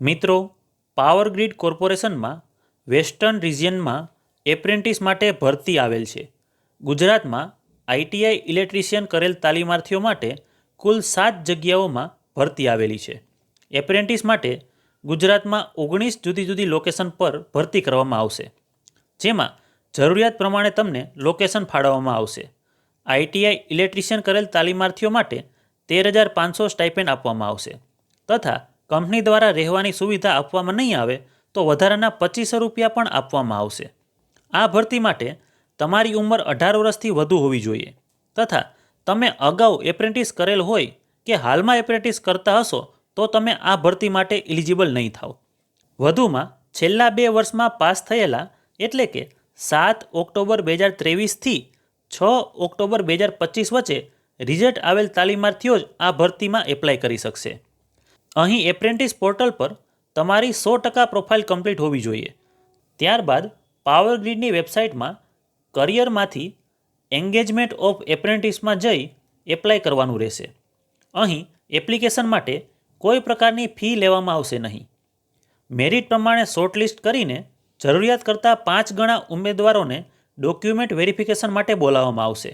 મિત્રો, power grid કોર્પોરેશનમાં western રિજિયનમાં એપ્રેન્ટિસ માટે ભરતી આવેલ છે. ગુજરાતમાં આઈટીઆઈ ઇલેક્ટ્રિશિયન કરેલ તાલીમાર્થીઓ માટે કુલ સાત જગ્યાઓમાં ભરતી આવેલી છે. એપ્રેન્ટિસ માટે ગુજરાતમાં ઓગણીસ જુદી જુદી લોકેશન પર ભરતી કરવામાં આવશે. જેમાં જરૂરિયાત પ્રમાણે તમને લોકેશન ફાળવવામાં આવશે. આઈટીઆઈ ઇલેક્ટ્રિશિયન કરેલ તાલીમાર્થીઓ માટે તેર હજાર પાંચસો સ્ટાઇપેન્ડ આપવામાં આવશે. તથા કંપની દ્વારા રહેવાની સુવિધા આપવામાં નહીં આવે તો વધારાના પચીસો રૂપિયા પણ આપવામાં આવશે. આ ભરતી માટે તમારી ઉંમર અઢાર વર્ષથી વધુ હોવી જોઈએ તથા તમે અગાઉ એપ્રેન્ટિસ કરેલ હોય કે હાલમાં એપ્રેન્ટિસ કરતા હશો તો તમે આ ભરતી માટે એલિજિબલ નહીં થાવ. વધુમાં છેલ્લા બે વર્ષમાં પાસ થયેલા એટલે કે સાત ઓક્ટોબર બે હજાર ત્રેવીસથી છ ઓક્ટોબર બે હજાર પચીસ વચ્ચે રિઝલ્ટ આવેલ તાલીમાર્થીઓ જ આ ભરતીમાં એપ્લાય કરી શકશે. અહીં એપ્રેન્ટિસ પોર્ટલ પર તમારી સો ટકા પ્રોફાઇલ કમ્પ્લીટ હોવી જોઈએ. ત્યારબાદ પાવર ગ્રીડની વેબસાઇટમાં કરિયરમાંથી એન્ગેજમેન્ટ ઓફ એપ્રેન્ટિસમાં જઈ એપ્લાય કરવાનું રહેશે. અહીં એપ્લિકેશન માટે કોઈ પ્રકારની ફી લેવામાં આવશે નહીં. મેરિટ પ્રમાણે શોર્ટલિસ્ટ કરીને જરૂરિયાત કરતાં પાંચ ગણા ઉમેદવારોને ડોક્યુમેન્ટ વેરિફિકેશન માટે બોલાવવામાં આવશે,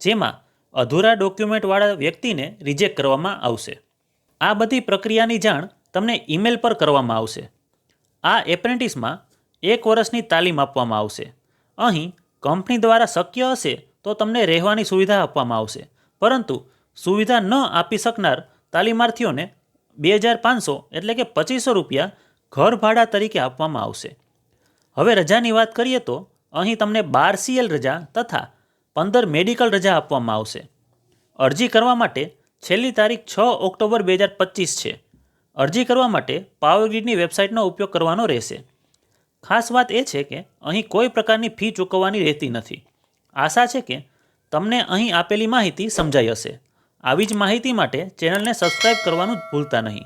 જેમાં અધૂરા ડોક્યુમેન્ટવાળા વ્યક્તિને રિજેક્ટ કરવામાં આવશે. આ બધી પ્રક્રિયાની જાણ તમને ઈમેલ પર કરવામાં આવશે. આ એપ્રેન્ટિસમાં એક વર્ષની તાલીમ આપવામાં આવશે. અહીં કંપની દ્વારા શક્ય હશે તો તમને રહેવાની સુવિધા આપવામાં આવશે. પરંતુ સુવિધા ન આપી શકનાર તાલીમાર્થીઓને બે હજાર પાંચસો એટલે કે પચીસો રૂપિયા ઘર ભાડા તરીકે આપવામાં આવશે. હવે રજાની વાત કરીએ તો અહીં તમને બાર સીએલ રજા તથા પંદર મેડિકલ રજા આપવામાં આવશે. અરજી કરવા માટે છેલ્લી તારીખ છ ઓક્ટોબર બે હજાર પચીસ છે. અરજી કરવા માટે પાવરગ્રીડની વેબસાઇટનો ઉપયોગ કરવાનો રહેશે. ખાસ વાત એ છે કે અહીં કોઈ પ્રકારની ફી ચૂકવવાની રહેતી નથી. આશા છે કે તમને અહીં આપેલી માહિતી સમજાઈ હશે. આવી જ માહિતી માટે ચેનલને સબસ્ક્રાઇબ કરવાનું ભૂલતા નહીં.